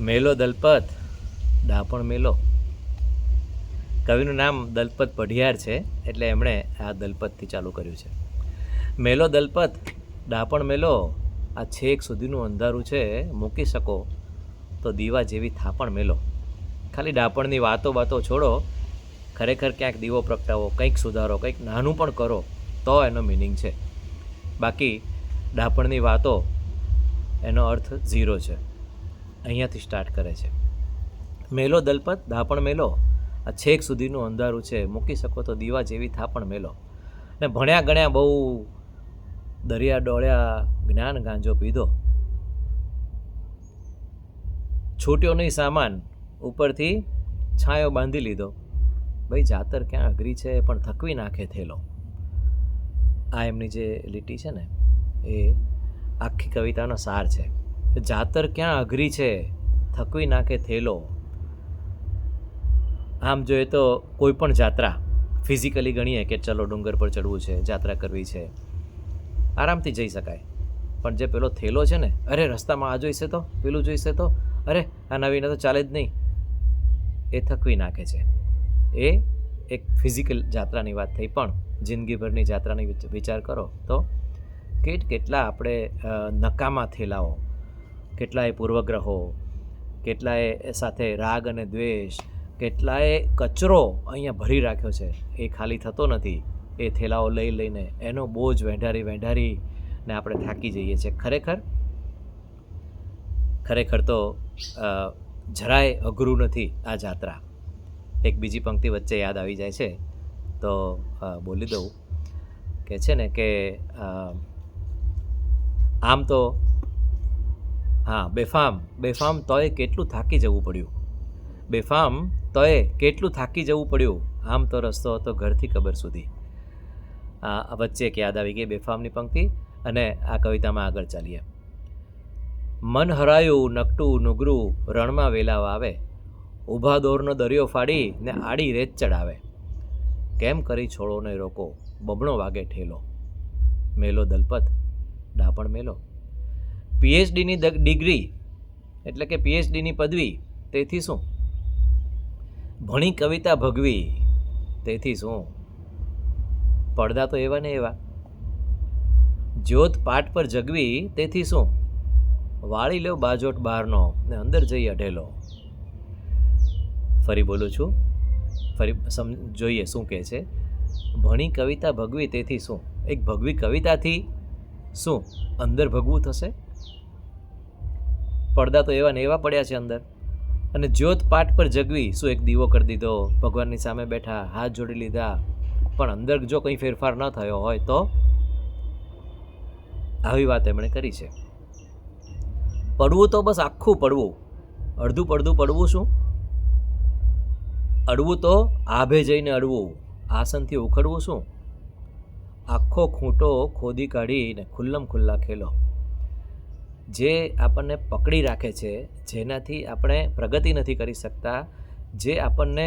મેલો દલપત દાપણ મેલો. કવિનું નામ દલપત પઢિયાર છે, એટલે એમણે આ દલપતથી ચાલુ કર્યું છે. મેલો દલપત, ડાપણ મેલો, આ છેક સુધીનું અંધારું છે, મૂકી શકો તો દીવા જેવી થાપણ મેલો. ખાલી ડાપણની વાતો વાતો છોડો, ખરેખર ક્યાંક દીવો પ્રગટાવો, કંઈક સુધારો, કંઈક નાનું પણ કરો, તો એનો મિનિંગ છે. બાકી, ડાપણની વાતો, એનો અર્થ ઝીરો છે. અહીંયાથી સ્ટાર્ટ કરે છે. મેલો દલપત દાપણ મેલો. આ છેક સુધીનું અંધારું છે. મૂકી શકો તો દીવા જેવી થાપણ મેલો. ને ભણ્યા ગણ્યા બહુ દરિયા ડોળ્યા જ્ઞાન ગાંજો પીધો. છૂટ્યો નહીં સામાન ઉપરથી છાંયો બાંધી લીધો. ભાઈ, જાતર ક્યાં અઘરી છે, પણ થકવી નાખે થેલો. આ એમની જે લીટી છે ને, એ આખી કવિતાનો સાર છે. જાતર ક્યાં અઘરી છે, થકવી નાખે થેલો. આમ જોઈએ તો કોઈ પણ જાત્રા ફિઝિકલી ગણીએ કે ચલો ડુંગર પર ચડવું છે, જાત્રા કરવી છે, આરામથી જઈ શકાય. પણ જે પેલો થેલો છે ને, અરે રસ્તામાં આ જોઈશે તો, પેલું જોઈશે તો, અરે આ નવીને તો ચાલે જ નહીં. એ થકવી નાખે છે. એ એક ફિઝિકલ જાત્રાની વાત થઈ, પણ જિંદગીભરની જાત્રાની વિચાર કરો તો, કેટ, કેટલા આપણે નકામા થેલાઓ કેટલાય પૂર્વગ્રહો, કેટલાય સાથે રાગ અને દ્વેષ, કેટલાય કચરો અહીંયા ભરી રાખ્યો છે. એ ખાલી થતો નથી. એ થેલાઓ લઈ લઈને એનો બોજ વેંઢારી વેંઢારી ને આપણે થાકી જઈએ છીએ. ખરેખર? ખરેખર તો જરાય અઘરું નથી આ જાત્રા. એક બીજી પંક્તિ વચ્ચે યાદ આવી જાય છે. તો બોલી દઉં. કે છે ને કે આમ તો હા, બેફામ. બેફામ તોય કેટલું થાકી જવું પડ્યું. બેફામ તોય કેટલું થાકી જવું પડ્યું? આમ તો રસ્તો હતો ઘરથી કબર સુધી. આ વચ્ચે એક યાદ આવી ગઈ બેફામની પંક્તિ અને આ કવિતામાં આગળ ચાલીએ. મન હરાયું, નકટું, નુગરું, રણમાં વેલા વાવે ઊભા દોરનો દરિયો ફાડી ને આડી રેત ચડાવે કેમ કરી છોડોને રોકો? બબણો વાગે ઠેલો. મેલો દલપત, ડાપણ મેલો. પીએચડીની ડિગ્રી એટલે કે પીએચડીની પદવી, તેથી શું? ભણી કવિતા ભગવી, તેથી શું? પડદા તો એવા ને એવા. જ્યોત પાટ પર જગવી, તેથી શું? વાળી લો બાજોટ બહારનો ને અંદર જઈ અઢેલો. ફરી બોલું છું. ફરી સમ, જોઈએ શું કહે છે. ભણી કવિતા ભગવી, તેથી શું? એક ભગવી કવિતાથી શું? અંદર ભગવું થશે? પડદા તો એવા ને એવા પડ્યા છે અંદર. અને જ્યોત પાટ પર જગવી, શું એક દીવો કરી દીધો? ભગવાનની સામે બેઠા, હાથ જોડી લીધા. પણ અંદર જો કંઈ ફેરફાર ન થયો હોય તો? આવી વાત એમણે કરી છે. પડવું તો બસ આખું પડવું. અડધું પડધું પડવું શું? અડવું તો આભે જઈને અડવું. આસનથી ઉખડવું શું? આખો ખૂંટો ખોદી કાઢીને ખુલ્લમ ખુલ્લા ખેલો. જે આપણને પકડી રાખે છે, જેનાથી આપણે પ્રગતિ નથી કરી શકતા, જે આપણને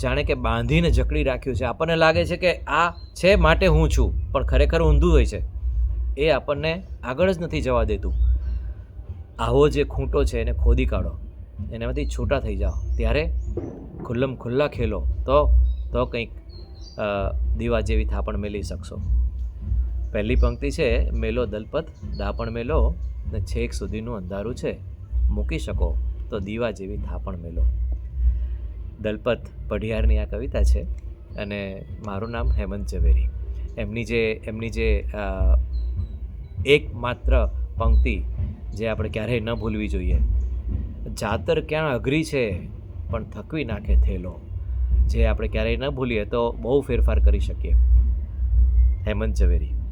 જાણે કે બાંધીને જકડી રાખ્યું છે. આપણને લાગે છે કે આ છે માટે હું છું, પણ ખરેખર ઊંધું હોય છે. એ આપણને આગળ જ નથી જવા દેતું. આવો જે ખૂંટો છે એને ખોદી કાઢો. એનામાંથી છૂટા થઈ જાઓ. ત્યારે ખુલ્લમ ખુલ્લા ખેલો. તો તો કંઈક દીવા જેવી થાપણ મેળવી શકશો. પહેલી પંક્તિ છે, મેલો દલપત, દાપણ મેલો, ને છેક સુધીનું અંધારું છે, મૂકી શકો તો દીવા જેવી થાપણ મેલો. દલપત પઢિયારની આ કવિતા છે અને મારું નામ હેમંત ઝવેરી. એમની જે એમની જે એકમાત્ર પંક્તિ જે આપણે ક્યારેય ન ભૂલવી જોઈએ. જાતર ક્યાં અઘરી છે, પણ થકવી નાખે થેલો. જે આપણે ક્યારેય ન ભૂલીએ તો બહુ ફેરફાર કરી શકીએ. હેમંત ઝવેરી.